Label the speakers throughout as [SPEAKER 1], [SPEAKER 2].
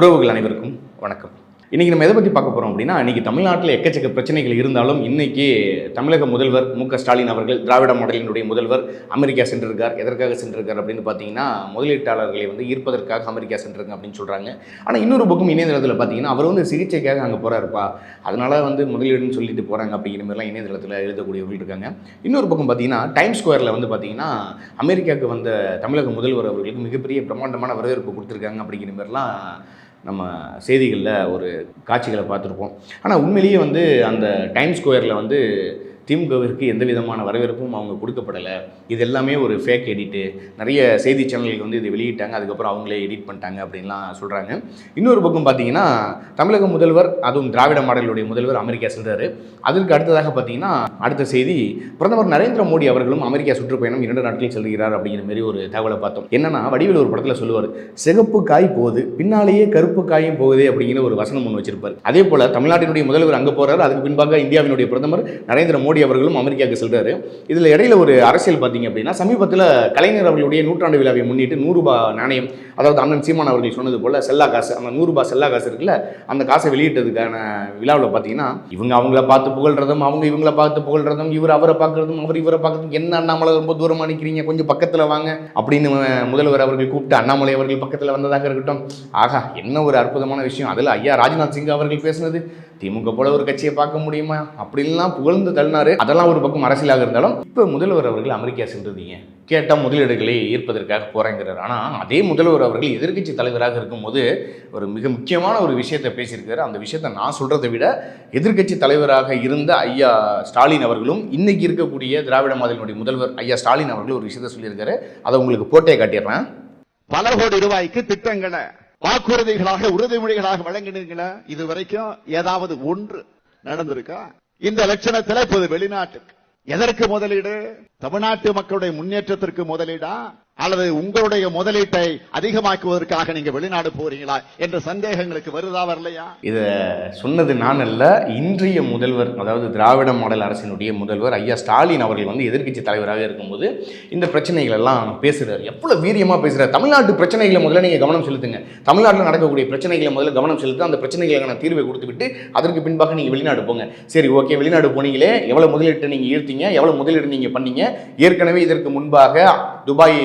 [SPEAKER 1] உறவுகள் அனைவருக்கும் வணக்கம். இன்றைக்கி நம்ம எதை பற்றி பார்க்க போகிறோம் அப்படின்னா இன்றைக்கி தமிழ்நாட்டில் எக்கச்சக்க பிரச்சனைகள் இருந்தாலும் இன்றைக்கி தமிழக முதல்வர் மு க ஸ்டாலின் அவர்கள் திராவிட மாடலினுடைய முதல்வர் அமெரிக்கா சென்றிருக்கார். எதற்காக சென்றிருக்கார் அப்படின்னு பார்த்தீங்கன்னா முதலீட்டாளர்களை வந்து ஈர்ப்பதற்காக அமெரிக்கா சென்றிருங்க அப்படின்னு சொல்கிறாங்க ஆனால் இன்னொரு பக்கம் இணையதளத்தில் பார்த்தீங்கன்னா அவர் வந்து சிகிச்சைக்காக அங்கே போகிறாருப்பா அதனால் வந்து முதலீடுன்னு சொல்லிட்டு போகிறாங்க அப்படிங்கிற மாதிரிலாம் இணையதளத்தில் எழுதக்கூடியவர்கள் இருக்காங்க. இன்னொரு பக்கம் பார்த்தீங்கன்னா டைம் ஸ்கொயரில் வந்து பார்த்தீங்கன்னா அமெரிக்காவுக்கு வந்த தமிழக முதல்வர் அவர்களுக்கு மிகப்பெரிய பிரம்மாண்டமான வரவேற்பு கொடுத்துருக்காங்க அப்படிங்கிற மாதிரிலாம் நம்ம செய்திகளில் ஒரு காட்சிகளை பார்த்துருப்போம். ஆனால் உண்மையிலேயே வந்து அந்த டைம் ஸ்கொயரில் வந்து திமுகவிற்கு எந்த விதமான வரவேற்பும் அவங்க கொடுக்கப்படலை. இது எல்லாமே ஒரு ஃபேக் எடிட்டு நிறைய செய்தி சேனல்கள் வந்து இதை வெளியிட்டாங்க. அதுக்கப்புறம் அவங்களே எடிட் பண்ணிட்டாங்க அப்படின்லாம் சொல்கிறாங்க இன்னொரு பக்கம் பார்த்தீங்கன்னா தமிழக முதல்வர் அதுவும் திராவிட மாடலுடைய முதல்வர் அமெரிக்கா சென்றார். அதற்கு அடுத்ததாக பார்த்தீங்கன்னா அடுத்த செய்தி பிரதமர் நரேந்திர மோடி அவர்களும் அமெரிக்கா சுற்றுப்பயணம் இரண்டு நாட்களில் செல்கிறார் அப்படிங்கிற மாதிரி ஒரு தகவலை பார்த்தோம். என்னன்னா வடிவில் ஒரு படத்தில் சொல்லுவார் சிகப்பு காய் போகுது பின்னாலேயே கருப்பு காயும் போகுது அப்படிங்கிற ஒரு வசனம் ஒன்று வச்சிருப்பார். அதே போல் தமிழ்நாட்டினுடைய முதல்வர் அங்கே போகிறார் அதுக்கு பின்பாக இந்தியாவினுடைய பிரதமர் நரேந்திர மோடி மோடி அவர்களும் அமெரிக்காவுக்கு செல்றாரு. இதில் இடையில ஒரு அரசியல் பார்த்தீங்க அப்படின்னா சமீபத்தில் கலைஞர் அவர்களுடைய நூற்றாண்டு விழாவை முன்னிட்டு நூறுரூபா நாணயம் அதாவது அண்ணன் சீமான் அவர்கள் சொன்னது போல் செல்லா காசு அந்த நூறுரூபா செல்லா காசு இருக்குல்ல அந்த காசை வெளியிட்டதுக்கான விழாவில் பார்த்தீங்கன்னா இவங்க அவங்கள பார்த்து புகழ்றதும் அவங்க இவங்கள பார்த்து புகழ்றதும் இவர் அவரை பார்க்கறதும் அவர் இவரை பார்க்கறதும் என்ன அண்ணாமலை ரொம்ப தூரமாக நிற்கிறீங்க கொஞ்சம் பக்கத்தில் வாங்க அப்படின்னு முதல்வர் அவர்கள் கூப்பிட்டு அண்ணாமலை அவர்கள் பக்கத்தில் வந்ததாக இருக்கட்டும். ஆகா என்ன ஒரு அற்புதமான விஷயம். அதில் ஐயா ராஜ்நாத் சிங் அவர்கள் பேசுனது திமுக போல ஒரு கட்சியை பார்க்க முடியுமா? அப்படின்லாம் புகழ்ந்து தள்ளினாரு. அதெல்லாம் ஒரு பக்கம் அரசியலாக இருந்தாலும் இப்போ முதல்வர் அவர்கள் அமெரிக்கா சென்றிருந்தீங்க கேட்டால் முதலீடுகளை ஈர்ப்பதற்காக போகிறேங்கிறார் ஆனால் அதே முதல்வர் அவர்கள் எதிர்க்கட்சி தலைவராக இருக்கும்போது ஒரு மிக முக்கியமான ஒரு விஷயத்தை பேசியிருக்காரு. அந்த விஷயத்தை நான் சொல்கிறத விட எதிர்க்கட்சி தலைவராக இருந்த ஐயா ஸ்டாலின் அவர்களும் இன்னைக்கு இருக்கக்கூடிய திராவிட மாதிரியினுடைய முதல்வர் ஐயா ஸ்டாலின் அவர்கள் ஒரு விஷயத்தை சொல்லியிருக்காரு. அதை உங்களுக்கு போட்டே காட்டிடுறேன்.
[SPEAKER 2] பல கோடி ரூபாய்க்கு திட்டங்களை வாக்குறுதிகளாக உறுதிமொழிகளாக வழங்கினீங்களா? இது வரைக்கும் ஏதாவது ஒன்று நடந்திருக்கா? இந்த லட்சணத்தில் இப்போது வெளிநாட்டுக்கு. எதற்கு முதலீடு? தமிழ்நாட்டு மக்களுடைய முன்னேற்றத்திற்கு முதலீடா? அல்லது உங்களுடைய முதலீட்டை அதிகமாக்குவதற்காக நீங்க வெளிநாடு போறீங்களா என்ற சந்தேகங்களுக்கு வருதா வரலையா?
[SPEAKER 1] இதை சொன்னது நான் அல்ல. இன்றைய முதல்வர் அதாவது திராவிட மாடல் அரசினுடைய முதல்வர் ஐயா ஸ்டாலின் அவர்கள் வந்து எதிர்க்கட்சி தலைவராக இருக்கும்போது இந்த பிரச்சனைகள் எல்லாம் பேசுகிறார் எவ்வளோ வீரியமாக பேசுறாரு. தமிழ்நாட்டு பிரச்சனைகளை முதல்ல நீங்கள் கவனம் செலுத்துங்க. தமிழ்நாட்டில் நடக்கக்கூடிய பிரச்சனைகளை முதல்ல கவனம் செலுத்த அந்த பிரச்சனைகளுக்கான தீர்வை கொடுத்துவிட்டு அதற்கு பின்பாக நீங்கள் வெளிநாடு போங்க. சரி ஓகே வெளிநாடு போனீங்களே. எவ்வளோ முதலீட்டு நீங்கள் ஈர்த்தீங்க? எவ்வளோ முதலீடு நீங்கள் பண்ணீங்க? ஏற்கனவே இதற்கு முன்பாக துபாய்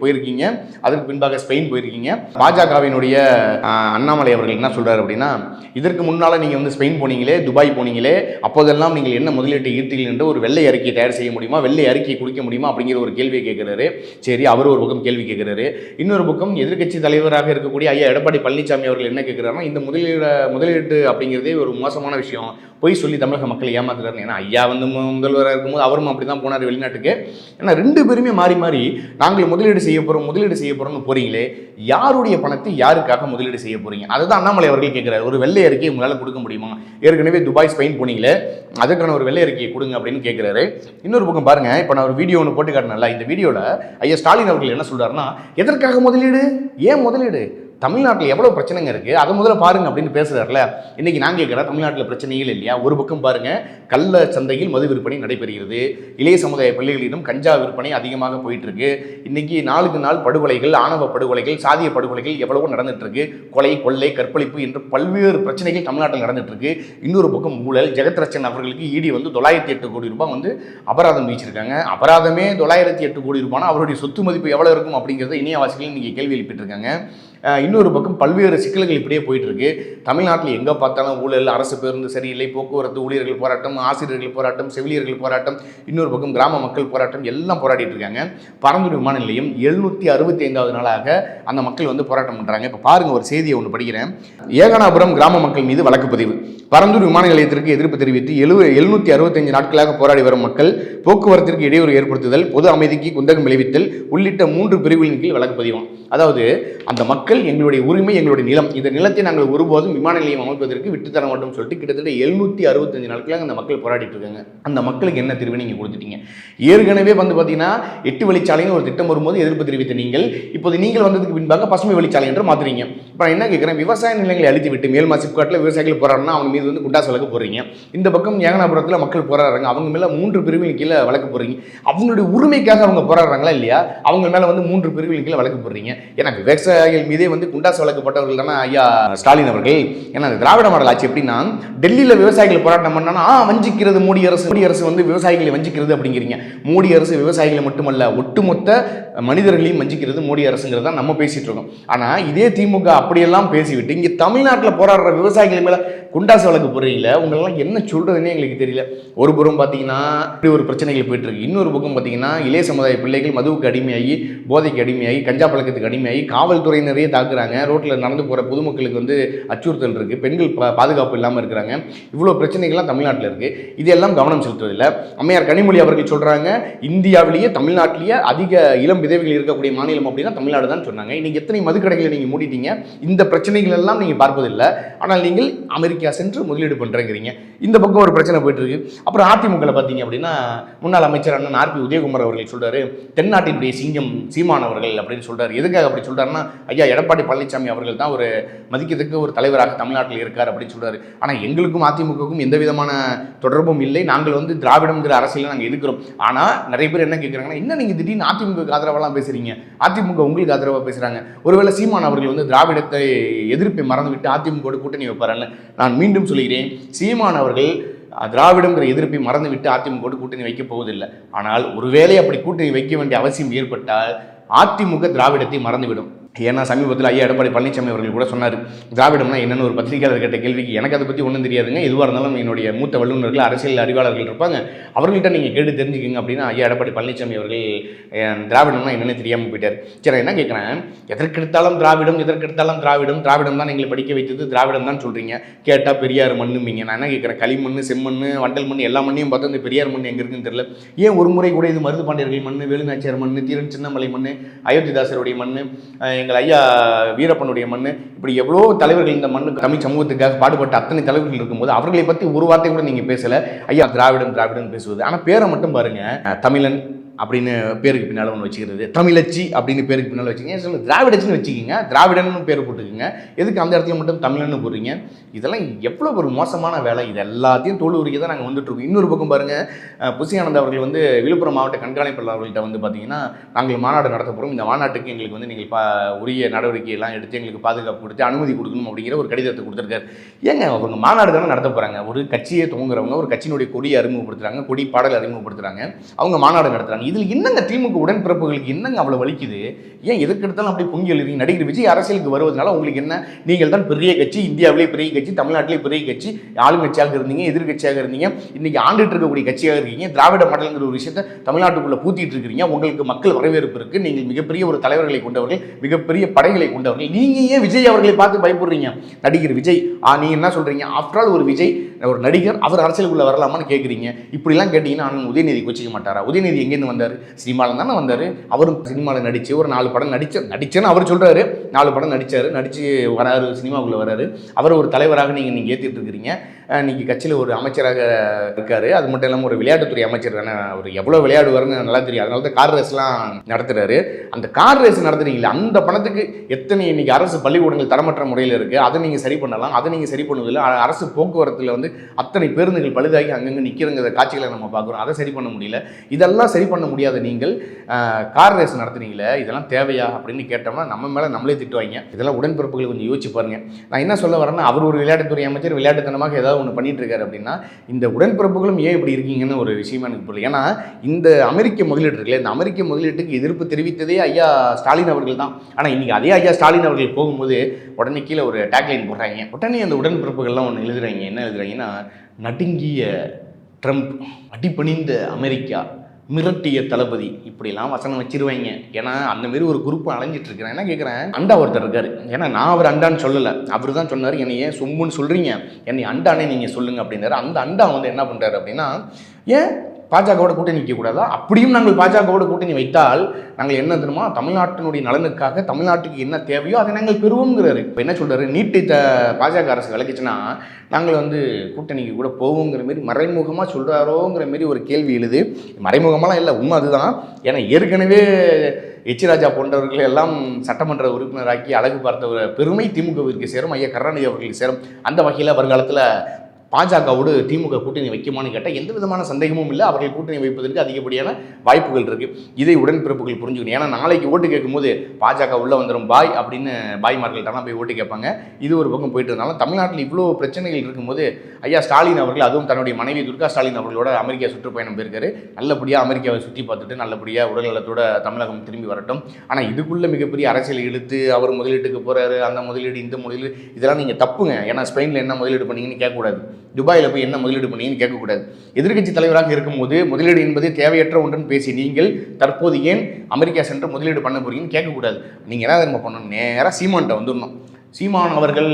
[SPEAKER 1] போயிருக்கீங்க. அதற்கு பின்பாக ஸ்பெயின் போயிருக்கீங்க. பாஜகவினுடைய அண்ணாமலை அவர்கள் என்ன சொல்கிறார் அப்படின்னா இதற்கு முன்னால் நீங்கள் வந்து ஸ்பெயின் போனீங்களே துபாய் போனீங்களே அப்போதெல்லாம் நீங்கள் என்ன முதலீட்டை ஈர்த்தீர்கள் என்று ஒரு வெள்ளை அறிக்கையை தயார் செய்ய முடியுமா வெள்ளை அறிக்கையை குடிக்க முடியுமா? அப்படிங்கிற ஒரு கேள்வியை கேட்குறாரு. சரி அவர் ஒரு பக்கம் கேள்வி கேட்குறாரு. இன்னொரு பக்கம் எதிர்க்கட்சி தலைவராக இருக்கக்கூடிய ஐயா எடப்பாடி பழனிசாமி அவர்கள் என்ன கேட்குறாருன்னா இந்த முதலீடு முதலீடு அப்படிங்கிறதே ஒரு மோசமான விஷயம். பொய் சொல்லி தமிழக மக்கள் ஏமாத்துறாரு ஏன்னா ஐயா வந்து முதல்வராக இருக்கும்போது அவரும் அப்படி தான் போனார் வெளிநாட்டுக்கு. ஏன்னா ரெண்டு பேருமே மாறி மாறி நாங்கள் முதலீடு செய்ய போகிறோம் முதலீடு செய்ய போகிறோம்னு போறீங்களே யாருடைய பணத்தை யாருக்காக முதலீடு செய்ய போறீங்க? அதுதான் அண்ணாமலை அவர்கள் கேட்குறாரு. ஒரு வெள்ளை அறிக்கையை உங்களால் கொடுக்க முடியுமா? ஏற்கனவே துபாய் ஸ்பெயின் போனீங்களே அதுக்கான ஒரு வெள்ளை அறிக்கையை கொடுங்க அப்படின்னு கேட்குறாரு. இன்னொரு பக்கம் பாருங்க இப்போ நான் ஒரு வீடியோ ஒன்று போட்டு காட்டினல இந்த வீடியோவில் ஐயா ஸ்டாலின் அவர்கள் என்ன சொல்றாருன்னா எதற்காக முதலீடு? ஏன் முதலீடு? தமிழ்நாட்டில் எவ்வளோ பிரச்சனைங்க இருக்குது அதை முதல்ல பாருங்க அப்படின்னு பேசுகிறார்ல இன்றைக்கி நான் கேட்குறேன் தமிழ்நாட்டில் பிரச்சனைகள் இல்லையா? ஒரு பக்கம் பாருங்கள் கள்ள சந்தையில் மது விற்பனை நடைபெறுகிறது. இளைய சமுதாய பள்ளிகளிலும் கஞ்சா விற்பனை அதிகமாக போயிட்டுருக்கு. இன்றைக்கி நாளுக்கு நாள் படுகொலைகள் ஆணவ படுகொலைகள் சாதிய படுகொலைகள் எவ்வளவோ நடந்துகிட்ருக்கு கொலை கொள்ளை கற்பழிப்பு என்று பல்வேறு பிரச்சனைகள் தமிழ்நாட்டில் நடந்துகிட்ருக்கு இன்னொரு பக்கம் ஊழல் ஜெகத்ரட்சன் அவர்களுக்கு ஈடி வந்து தொள்ளாயிரத்தி எட்டு கோடி ரூபாய் வந்து அபராதம் வீச்சிருக்காங்க அபராதமே தொள்ளாயிரத்தி எட்டு கோடி ரூபாய்னா அவருடைய சொத்து மதிப்பு எவ்வளோ இருக்கும் அப்படிங்கிறத இணையவாசிகள் இன்னைக்கு கேள்வி எழுப்பிட்டு இன்னொரு பக்கம் பல்வேறு சிக்கல்கள் இப்படியே போயிட்டுருக்கு. தமிழ்நாட்டில் எங்கே பார்த்தாலும் ஊழல் அரசு பேருந்து சரியில்லை போக்குவரத்து ஊழியர்கள் போராட்டம் ஆசிரியர்கள் போராட்டம் செவிலியர்கள் போராட்டம் இன்னொரு பக்கம் கிராம மக்கள் போராட்டம் எல்லாம் போராடிட்டு இருக்காங்க. பரந்தூர் விமான நிலையம் எழுநூற்றி அறுபத்தி ஐந்தாவது நாளாக அந்த மக்கள் வந்து போராட்டம் பண்ணுறாங்க இப்போ பாருங்கள் ஒரு செய்தியை ஒன்று படிக்கிறேன். ஏகனாபுரம் கிராம மக்கள் மீது வழக்கு பதிவு. பரந்தூர் விமான நிலையத்திற்கு எதிர்ப்பு தெரிவித்து எழு எழுநூற்றி அறுபத்தஞ்சு நாட்களாக போராடி வரும் மக்கள் போக்குவரத்திற்கு இடையூறு ஏற்படுத்துதல் பொது அமைதிக்கு குந்தகம் விளைவித்தல் உள்ளிட்ட மூன்று பிரிவுகளின் கீழ் வழக்கு பதிவாம் அதாவது அந்த மக்கள் மக்கள் எங்களுடைய உரிமை எங்களுடைய நிலம். இந்த நிலத்தை நாங்கள் ஒருபோதும் விமான நிலையம் அமைப்பதற்கு விட்டுத்தர மாட்டோம்னு சொல்லிட்டு கிட்டத்தட்ட எழுநூற்றி அறுபத்தஞ்சு நாட்களாக அந்த மக்கள் போராடிட்டு இருக்காங்க. அந்த மக்களுக்கு என்ன தீர்வு நீங்கள் கொடுத்துட்டீங்க? ஏற்கனவே வந்து பார்த்தீங்கன்னா எட்டு வழிச்சாலைன்னு ஒரு திட்டம் வரும்போது எதிர்ப்பு தெரிவித்த நீங்கள். இப்போது நீங்கள் வந்ததுக்கு பின்பாக பசுமை வழிச்சாலை என்று மாத்துறீங்க. இப்போ என்ன கேட்குறேன் விவசாய நிலங்களை அழித்து விட்டு மேல் மாசிப்காட்டில் விவசாயிகள் போராடினா அவங்க மீது வந்து குண்டா வழக்கு போகிறீங்க இந்த பக்கம் ஏகனாபுரத்தில் மக்கள் போராடுறாங்க. அவங்க மேலே மூன்று பிரிவுகள் கீழே வழக்கு போடுறீங்க. அவங்களுடைய உரிமைக்காக அவங்க போராடுறாங்களா இல்லையா? அவங்க மேலே வந்து மூன்று பிரிவுகள் கீழே வழக்கு போடுறீங்க. ஏன்னா விவசாயிகள் மீது இதே வந்து குண்டாஸ் வழக்கு போட்டவர்கள் தானே ஐயா ஸ்டாலின் அவர்கள்? ஏன்னா திராவிட மாடல் ஆட்சி எப்படின்னா டெல்லியில் விவசாயிகள் போராட்டம் பண்ணானா வஞ்சிக்கிறது மோடி அரசு மோடி அரசு வந்து விவசாயிகளை வஞ்சிக்கிறது அப்படிங்கிறீங்க. மோடி அரசு விவசாயிகளை மட்டுமல்ல ஒட்டுமொத்த மனிதர்களையும் வஞ்சிக்கிறது மோடி அரசுங்கிறது தான் நம்ம பேசிட்டு இருக்கோம். ஆனால் இதே திமுக அப்படியெல்லாம் பேசிவிட்டு இங்கே தமிழ்நாட்டில் போராடுற விவசாயிகள் மேலே குண்டாசு வழக்கு போடுறீங்கள உங்களெல்லாம் என்ன சொல்கிறதுனே எங்களுக்கு தெரியல. ஒரு புறம் பார்த்தீங்கன்னா இப்படி ஒரு பிரச்சனைகள் போயிட்டுருக்கு. இன்னொரு பக்கம் பார்த்தீங்கன்னா இளைய சமுதாய பிள்ளைகள் மதுவுக்கு அடிமையாகி போதைக்கு அடிமையாகி கஞ்சா பழக்கத்துக்கு அடிமையாகி காவல்துறையினரையே தாக்குறாங்க. ரோட்டில் நடந்து போகிற பொதுமக்களுக்கு வந்து அச்சுறுத்தல் இருக்குது பெண்கள் பா பாதுகாப்பு இல்லாமல் இருக்கிறாங்க. இவ்வளோ பிரச்சனைகள்லாம் தமிழ்நாட்டில் இருக்குது இதெல்லாம் கவனம் செலுத்துவதில்லை. அம்மையார் கனிமொழி அவர்கள் சொல்கிறாங்க இந்தியாவிலேயே தமிழ்நாட்டிலேயே அதிக இளம் விதவைகள் இருக்கக்கூடிய மாநிலம் அப்படின்னா தமிழ்நாடு தான் சொன்னாங்க. இன்றைக்கி எத்தனை மதுக்கடைகளை நீங்கள் மூடிட்டீங்க? இந்த பிரச்சனைகள் எல்லாம் நீங்கள் பார்ப்பதில்லை. ஆனால் நீங்கள் அமெரிக்கா சென்று முதலீடு பண்ணுறேங்கிறீங்க இந்த பக்கம் ஒரு பிரச்சனை போயிட்டு இருக்கு அப்புறம் அதிமுகவில் பார்த்தீங்க அப்படின்னா முன்னாள் அமைச்சர் அண்ணன் ஆர்பி உதயகுமார் அவர்கள் சொல்றாரு தென்னாட்டினுடைய சிங்கம் சீமான் அவர்கள் அப்படின்னு சொல்றாரு. எதுக்காக அப்படி சொல்றாருன்னா ஐயா எடப்பாடி பழனிசாமி அவர்கள் தான் ஒரு மதிக்கத்தக்க ஒரு தலைவராக தமிழ்நாட்டில் இருக்கார் அப்படின்னு சொல்றாரு. ஆனால் எங்களுக்கும் அதிமுகவுக்கும் எந்த விதமான தொடர்பும் இல்லை. நாங்கள் வந்து திராவிடம்ங்கிற அரசியலில் நாங்கள் இருக்கிறோம் ஆனால் நிறைய பேர் என்ன கேட்குறாங்கன்னா என்ன நீங்கள் திடீர்னு அதிமுக ஆதரவெல்லாம் பேசுறீங்க? அதிமுக உங்களுக்கு ஆதரவாக பேசுகிறாங்க ஒருவேளை சீமான் அவர்கள் வந்து திராவிடத்தை எதிர்ப்பை மறந்துவிட்டு அதிமுக கூட்டணி வைப்பாரல்ல நான் மீண்டும் சொல்கிறேன் சீமான் அவர்கள் திராவிடங்கிற எதிர்ப்பை மறந்துவிட்டு அதிமுக கூட்டணி வைக்கப் போவதில்லை. ஆனால் ஒருவேளை அப்படி கூட்டணி வைக்க வேண்டிய அவசியம் ஏற்பட்டால் அதிமுக திராவிடத்தை மறந்துவிடும். ஏன்னா சமீபத்தில் ஐயா எடப்பாடி பழனிசாமி அவர்கள் கூட சொன்னார் திராவிடம்னா என்னென்னு ஒரு பத்திரிகையாளர் கேட்ட கேள்விக்கு எனக்கு அதை பற்றி ஒன்றும் தெரியாதுங்க. எதுவாக இருந்தாலும் என்னுடைய மூத்த வல்லுநர்கள் அரசியல் அறிவாளர்கள் இருப்பாங்க. அவர்கள்ட்ட நீங்கள் கேட்டு தெரிஞ்சுக்கோங்க அப்படின்னா ஐயா எடப்பாடி பழனிசாமி அவர்கள் திராவிடம்னா என்னென்னு தெரியாமல் போயிட்டார். சரி நான் என்ன கேட்குறேன் எதற்கெடுத்தாலும் திராவிடம் எதற்கெடுத்தாலும் திராவிடம் திராவிடம் தான் எங்களை படிக்க வைத்தது திராவிடம் தான் சொல்கிறீங்க கேட்டால் பெரியார் மண்ணுமீங்க. நான் என்ன கேட்குறேன் களிமண் செம்மண் வண்டல் மண் எல்லா மண்ணையும் பார்த்தா இந்த பெரியார் மண் எங்கே இருக்குன்னு தெரியல. ஏன் ஒரு முறை கூட இது மருது பாண்டியர்கள் மண் வேலுநாச்சியார் மண் தீரன் சின்னமலை மண் அயோத்திதாசருடைய மண் எங்கள் ஐயா வீரப்பனுடைய மண் இப்படி எவ்வளோ தலைவர்கள் இந்த மண்ணு தமிழ் சமூகத்துக்காக பாடுபட்ட அத்தனை தலைவர்கள் இருக்கும்போது அவர்களை பற்றி ஒரு வார்த்தை கூட நீங்கள் பேசலை. ஐயா திராவிடம் திராவிடம் பேசுவது. ஆனால் பேரை மட்டும் பாருங்க. தமிழன் அப்படின்னு பேருக்கு பின்னால் ஒன்று வச்சுக்கிறது. தமிழச்சி அப்படின்னு பேருக்கு பின்னால் வச்சுக்கிங்க. சொல்லுங்கள் திராவிடச்சின்னு வச்சுக்கிங்க. திராவிடன்னு பேர் போட்டுக்கோங்க. எதுக்கு அந்த இடத்துல மட்டும் தமிழன்னு போடுறீங்க? இதெல்லாம் எவ்வளோ ஒரு மோசமான வேலை. இது எல்லாத்தையும் தோல் உரிக்க தான் நாங்கள் வந்துட்டு இருக்கோம். இன்னொரு பக்கம் பாருங்கள் அஹ், அவர்கள் வந்து விழுப்புரம் மாவட்ட கண்காணிப்பாளர் அவர்கள்ட்ட வந்து பார்த்தீங்கன்னா நாங்கள் மாநாடு நடத்த போகிறோம் இந்த மாநாட்டுக்கு எங்களுக்கு வந்து நீங்கள் பா உரிய நடவடிக்கையெல்லாம் எடுத்து எங்களுக்கு பாதுகாப்பு கொடுத்து அனுமதி கொடுக்கணும் அப்படிங்கிற ஒரு கடிதத்தை கொடுத்துருக்காரு. ஏங்க அவங்க மாநாடு தானே நடத்த போகிறாங்க ஒரு கட்சியை துவங்குறவங்க ஒரு கட்சியினுடைய கொடியை அறிமுகப்படுத்துகிறாங்க கொடி பாடல் அறிமுகப்படுத்துகிறாங்க அவங்க மாநாடு நடத்துகிறாங்க இதில் என்னங்க திமுக உடன்பிறப்புகளுக்கு என்னங்க அவ்வளோ வலிக்குது. ஏன் எதுக்கெடுத்தாலும் அப்படி பொங்கி எழுறீங்க நடிகர் விஜய் அரசியலுக்கு வருவதனால உங்களுக்கு என்ன? நீங்கள் தான் பெரிய கட்சி இந்தியாவிலே பெரிய கட்சி தமிழ்நாட்டிலே பெரிய கட்சி ஆளுங்கட்சியாக இருந்தீங்க எதிர்கட்சியாக இருந்தீங்க. இன்னைக்கு ஆண்டுட்டு இருக்கக்கூடிய கட்சியாக இருக்கீங்க திராவிட மாடல்ங்கிற ஒரு விஷயத்தை தமிழ்நாட்டுக்குள்ளே பூத்திட்டு இருக்கிறீங்க. உங்களுக்கு மக்கள் வரவேற்பு இருக்குது நீங்கள் மிகப்பெரிய ஒரு தலைவர்களை கொண்டவர்கள் மிகப்பெரிய படைகளை கொண்டவர்கள். நீங்கள் ஏன் விஜய் அவர்களை பார்த்து பயப்படுறீங்க? நடிகர் விஜய் ஆ என்ன சொல்கிறீங்க ஆஃப்டர் ஆல் ஒரு விஜய் ஒரு நடிகர் அவர் அரசியலுக்குள்ளே வரலாமான்னு கேட்குறீங்க இப்படிலாம் கேட்டிங்கன்னா அண்ணன் உதயநிதி கொச்சிக்க மாட்டாரா? உதயநிதி எங்கேருந்து வந்தார். சினிமாவில் தானே வந்தார். அவரும் சினிமாவில் நடிச்சு ஒரு நாலு படம் நடிச்ச நடிச்சேன்னு அவர் சொல்கிறாரு நாலு படம் நடித்தார் நடித்து வராரு சினிமாவுக்குள்ளே வராரு. அவர் ஒரு தலைவராக நீங்கள் நீங்கள் ஏற்றிட்டு இருக்கிறீங்க. இன்றைக்கி கட்சியில் ஒரு அமைச்சராக இருக்கார். அது மட்டும் இல்லாமல் ஒரு விளையாட்டுத்துறை அமைச்சர் தானே. அவர் எவ்வளோ விளையாடுவார்னு நல்லா தெரியும். அதனால தான் கார் ரேஸ்லாம் நடத்துகிறாரு அந்த கார் ரேஸ் நடத்துறீங்களே அந்த பணத்துக்கு எத்தனை இன்றைக்கி அரசு பள்ளிக்கூடங்கள் தரமற்ற முறையில் இருக்குது அதை நீங்கள் சரி பண்ணலாம். அதை நீங்கள் சரி பண்ணுவதில்லை. அரசு போக்குவரத்தில் வந்து அத்தனை பேருந்துகள் பழுதாகி அங்கங்கே நிற்கிறங்கிற காட்சிகளை நம்ம பார்க்குறோம். அதை சரி பண்ண முடியல. இதெல்லாம் சரி பண்ண முடியாத நீங்கள் கார் ரேஸ் நடத்துனீங்களே இதெல்லாம் தேவையா அப்படின்னு கேட்டோம்னா நம்ம மேலே நம்மளே திட்டுவாங்க. இதெல்லாம் உடன்பிறப்புகளை கொஞ்சம் யோசிச்சு பாருங்க. நான் என்ன சொல்ல வரேன்னா அவர் ஒரு விளையாட்டுத்துறை அமைச்சர் விளையாட்டுத்தனமாக ஏதாவது ஒன்று பண்ணிட்டு இருக்காரு அப்படின்னா இந்த உடன்பிறப்புகளும் ஏன் இப்படி இருக்கீங்கன்னு ஒரு விஷயமா எனக்கு புரியல. ஏன்னா இந்த அமெரிக்க முதலீடு இருக்குல்ல இந்த அமெரிக்க முதலீட்டுக்கு எதிர்ப்பு தெரிவித்ததே ஐயா ஸ்டாலின் அவர்கள் தான். ஆனால் இன்னைக்கு அதே ஐயா ஸ்டாலின் அவர்கள் போகும்போது உடனே கீழே ஒரு டேக்லைன் போடுறாங்க. உடனே அந்த உடன்பிறப்புகள்லாம் ஒன்று எழுதுறாங்க. என்ன எழுதுறாங்கன்னா நடுங்கிய ட்ரம்ப் அடிபணிந்த அமெரிக்கா. மிரட்டிய தளபதி. இப்படிலாம் வசனம் வச்சிருவாங்க. ஏன்னா அந்த மாரி ஒரு குரூப் அலைஞ்சிட்டு இருக்கிறேன். என்ன கேட்குறேன் அண்டா ஒருத்தர் இருக்காரு. ஏன்னா நான் அவர் அண்டான்னு சொல்லலை. அவர் தான் சொன்னார் என்னை ஏன் சொம்புன்னு சொல்கிறீங்க என்னை அண்டானே நீங்கள் சொல்லுங்கள் அப்படின்னாரு. அந்த அண்டா வந்து என்ன பண்ணுறாரு அப்படின்னா ஏன் பாஜகவோட கூட்டணி வைக்கக்கூடாதா அப்படியும் நாங்கள் பாஜகவோட கூட்டணி வைத்தால் நாங்கள் என்ன தெரியுமா? தமிழ்நாட்டினுடைய நலனுக்காக தமிழ்நாட்டுக்கு என்ன தேவையோ அதை நாங்கள் பெறுவோங்கிறாரு. இப்போ என்ன சொல்கிறாரு நீட்டை த பாஜக அரசு விளக்கிச்சுன்னா நாங்கள் வந்து கூட்டணிக்கு கூட போவோங்கிற மாரி மறைமுகமாக சொல்கிறாரோங்கிற மாரி ஒரு கேள்வி எழுது. மறைமுகமாலாம் இல்லை உண்மை அதுதான். ஏன்னா ஏற்கனவே எச்சிராஜா போன்றவர்களை எல்லாம் சட்டமன்ற உறுப்பினராக்கி அழகு பார்த்த ஒரு பெருமை திமுகவிற்கு சேரும் ஐயா கருணாநிதி அவர்களுக்கு சேரும். அந்த வகையில் வருங்காலத்தில் பாஜகவோடு திமுக கூட்டணி வைக்குமான்னு கேட்டால் எந்த விதமான சந்தேகமும் இல்லை. அவர்கள் கூட்டணி வைப்பதற்கு அதிகப்படியான வாய்ப்புகள் இருக்குது இதை உடன்பிறப்புகள் புரிஞ்சுக்கணும். ஏன்னா நாளைக்கு ஓட்டு கேட்கும்போது பாஜக உள்ளே வந்துடும் பாய் அப்படின்னு பாய்மார்கள்ட்டலாம் போய் ஓட்டு கேட்பாங்க. இது ஒரு பக்கம் போயிட்டு இருந்தாலும் தமிழ்நாட்டில் இவ்வளோ பிரச்சனைகள் இருக்கும்போது ஐயா ஸ்டாலின் அவர்கள் அதுவும் தன்னுடைய மனைவி துர்கா ஸ்டாலின் அவர்களோட அமெரிக்கா சுற்றுப்பயணம் போயிருக்காரு. நல்லபடியாக அமெரிக்காவை சுற்றி பார்த்துட்டு நல்லபடியாக உடல்நலத்தோட தமிழகம் திரும்பி வரட்டும். ஆனால் இதுக்குள்ளே மிகப்பெரிய அரசியல் இழுத்து அவர் முதலீட்டுக்கு போகிறாரு அந்த முதலீடு இந்த முதலீடு இதெல்லாம் நீங்கள் தப்புங்க. ஏன்னா ஸ்பெயினில் என்ன முதலீடு பண்ணீங்கன்னு கேட்கக்கூடாது. துபாயில் போய் என்ன முதலீடு பண்ணீங்கன்னு கேட்கக்கூடாது. எதிர்கட்சி தலைவராக இருக்கும்போது முதலீடு என்பது தேவையற்ற ஒன்றுன்னு பேசி நீங்கள் தற்போது ஏன் அமெரிக்கா சென்று முதலீடு பண்ண போறீங்கன்னு கேட்கக்கூடாது. நீங்கள் என்ன தெரியுமா பண்ணணும்? நேராக சீமான்ட்ட வந்துடணும். சீமான் அவர்கள்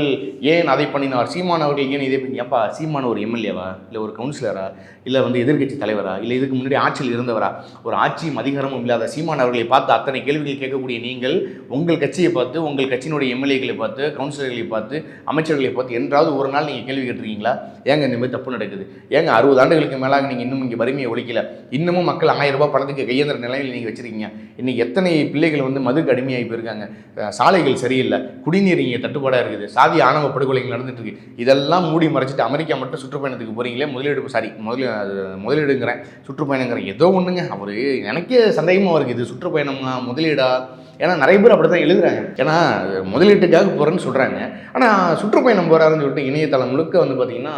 [SPEAKER 1] ஏன் அதை பண்ணினார்? சீமான் அவர்கள் ஏன் இதை பண்ணி? அப்பா சீமான் ஒரு எம்எல்ஏவா? இல்லை ஒரு கவுன்சிலரா இல்லை வந்து எதிர்க்கட்சி தலைவரா? இல்லை இதுக்கு முன்னாடி ஆட்சியில் இருந்தவரா? ஒரு ஆட்சியும் அதிகாரமும் இல்லாத சீமான் அவர்களை பார்த்து அத்தனை கேள்விகள் கேட்கக்கூடிய நீங்கள் உங்கள் கட்சியை பார்த்து உங்கள் கட்சியினுடைய எம்எல்ஏக்களை பார்த்து கவுன்சிலர்களை பார்த்து அமைச்சர்களை பார்த்து என்றாவது ஒரு நாள் நீங்கள் கேள்வி கேட்டிருக்கீங்களா? ஏங்க இந்த மாதிரி தப்பு நடக்குது? ஏங்க அறுபது ஆண்டுகளுக்கு மேலாக நீங்கள் இன்னும் இங்கே வறுமையை ஒழிக்கல? இன்னமும் மக்கள் ஆயிரம் ரூபாய் பணத்துக்கு கையேந்திர நிலையில் நீங்கள் வச்சிருக்கீங்க. இன்னைக்கு எத்தனை பிள்ளைகள் வந்து மதுக்கு அடிமையாகி போயிருக்காங்க? சாலைகள் சரியில்லை. குடிநீர் இங்கே தட்டுப்பாடாக இருக்குது. சாதி ஆணவ படுகொலைகள் நடந்துட்டு இருக்கு. இதெல்லாம் மூடி மறைச்சிட்டு அமெரிக்கா மட்டும் சுற்றுப்பயணத்துக்கு போகிறீங்களே முதலீடு சாரி முதல முதலீடுங்கிறேன். சுற்றுப்பயணங்கிறேன் ஏதோ ஒன்றுங்க அவர் எனக்கே சந்தேகமாக இருக்குது இது சுற்றுப்பயணமா முதலீடா? ஏன்னா நிறைய பேர் அப்படி தான் எழுதுறாங்க. ஏன்னா முதலீட்டுக்காக போகிறேன்னு சொல்கிறாங்க ஆனால் சுற்றுப்பயணம் போகிறாருன்னு சொல்லிட்டு இணையதளம் முழுக்க வந்து பார்த்தீங்கன்னா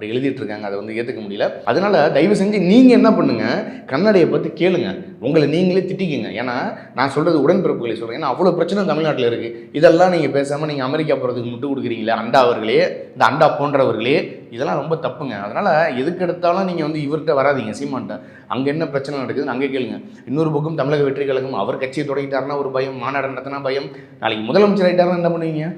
[SPEAKER 1] அப்படி எழுதிட்டு இருக்காங்க அதை வந்து ஏற்றுக்க முடியல. அதனால தயவு செஞ்சு நீங்கள் என்ன பண்ணுங்க? கண்ணடையை பற்றி கேளுங்க. உங்களை நீங்களே திட்டிக்குங்க. ஏன்னா நான் சொல்கிறது உடன்பிறப்புகளை சொல்கிறேன் ஏன்னா அவ்வளோ பிரச்சனை தமிழ்நாட்டில் இருக்குது இதெல்லாம் நீங்கள் பேசாமல் நீங்கள் அமெரிக்கா போகிறதுக்கு முட்டு கொடுக்குறீங்களே அண்டா அவர்களே இந்த அண்டா போன்றவர்களே இதெல்லாம் ரொம்ப தப்புங்க. அதனால் எதுக்கு எடுத்தாலும் நீங்கள் வந்து இவர்கிட்ட வராதீங்க சீமான்ட்ட. அங்கே என்ன பிரச்சனை நடக்குதுன்னு அங்கே கேளுங்க. இன்னொரு பக்கம் தமிழக வெற்றி கழகம் அவர் கட்சியை தொடங்கிட்டாருன்னா ஒரு பயம் மாநாடு நடத்தினா பயம். நாளைக்கு முதலமைச்சர் ஆகிட்டாருன்னா என்ன பண்ணுவீங்க?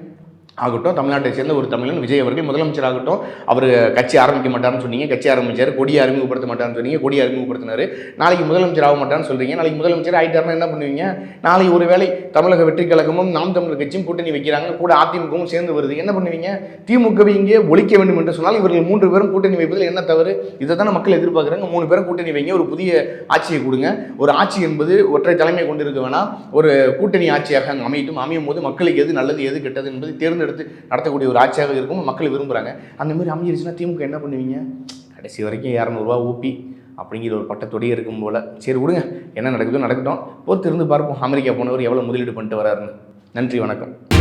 [SPEAKER 1] ஆகட்டும் தமிழ்நாட்டை சேர்ந்த ஒரு தமிழன் விஜய் அவர்கள் முதலமைச்சர் ஆகட்டும் அவர் கட்சி ஆரம்பிக்க மாட்டார்னு சொன்னீங்க கட்சி ஆரம்பிச்சார் கொடியை அறிமுகப்படுத்த மாட்டார்னு சொன்னீங்க கொடி அறிமுகப்படுத்தினார். நாளைக்கு முதலமைச்சர் ஆக மாட்டார்னு சொல்கிறீங்க நாளைக்கு முதலமைச்சர் ஆயிட்டாருன்னா என்ன பண்ணுவீங்க? நாளைக்கு ஒருவேளை தமிழக வெற்றி கழகமும் நாம் தமிழர் கட்சியும் கூட்டணி வைக்கிறாங்க கூட அதிமுகவும் சேர்ந்து வருது. என்ன பண்ணுவீங்க? திமுகவை இங்கே ஒழிக்க வேண்டும் என்று சொன்னால் இவர்கள் மூன்று பேரும் கூட்டணி வைப்பதில் என்ன தவறு? இதை தானே மக்கள் எதிர்பார்க்குறாங்க. மூணு பேரும் கூட்டணி வைங்க ஒரு புதிய ஆட்சியை கொடுங்க. ஒரு ஆட்சி என்பது ஒற்றை தலைமை கொண்டிருக்க வேணாம். ஒரு கூட்டணி ஆட்சியாக அங்கே அமையட்டும். அமையும் போது மக்களுக்கு எது நல்லது எது கெட்டது என்பதை தேர்ந்தெடுத்து நடத்தக்கூடிய ஒரு ஆட்சியாக இருக்கும். மக்கள் விரும்புகிறாங்க அந்த மாதிரி அமைஞ்சிருச்சுன்னா திமுக என்ன பண்ணுவீங்க? கடைசி வரைக்கும் இரநூறுவா ஊப்பி அப்படிங்கிற ஒரு பட்டத்தொடியே இருக்கும் போல். சரி விடுங்க. என்ன நடக்குதோ நடக்கட்டும். பொறுத்து இருந்து பார்ப்போம். அமெரிக்கா போனவர் எவ்வளோ முதலீடு பண்ணிட்டு வராருன்னு. நன்றி வணக்கம்.